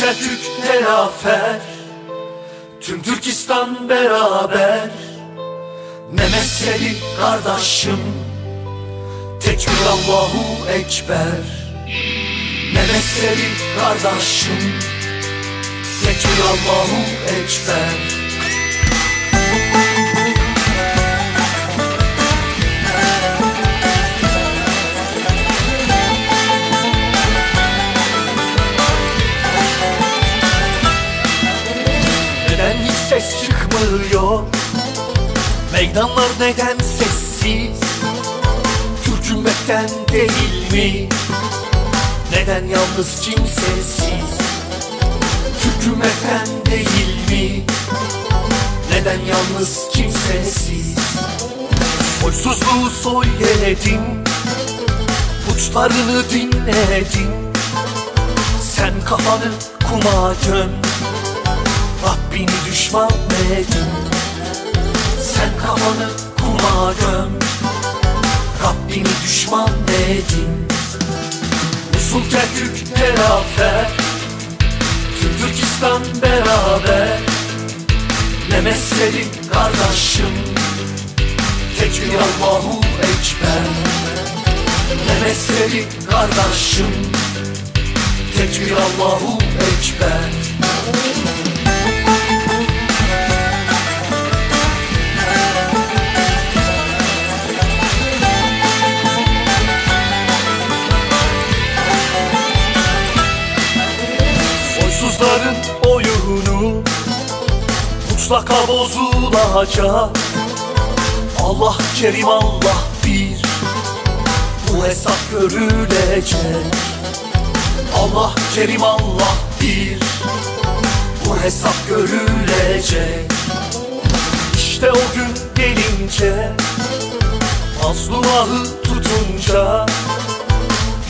Kerkük telafer Tüm Türkistan beraber. Ne meseli kardeşim? Tekbir Allahu Ekber. Ne meseli kardeşim? Tekbir Allahu Ekber çıkmıyor. Meydanlar neden sessiz? Türk ümmetten değil mi? Neden yalnız kimsesiz? Türk ümmetten değil mi? Neden yalnız kimsesiz? Soysuzluğu söyledim Puçlarını dinledim Sen kafanı kuma göm Rabbini düşman edin Sen kafanı kuma göm. Rabbini düşman edin Musul Kerkük terafer Tüm Türkistan beraber. Ne mesleğin kardeşim? Tekbir Allahu Ekber. Ne mesleğin kardeşim? Tekbir Allahu Ekber Mutlaka bozulacak. Allah kerim Allah bir. Bu hesap görülecek. Allah kerim Allah bir. Bu hesap görülecek. İşte o gün gelince Mazlumahı tutunca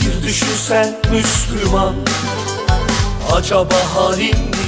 Bir düşünsen Müslüman Acaba halin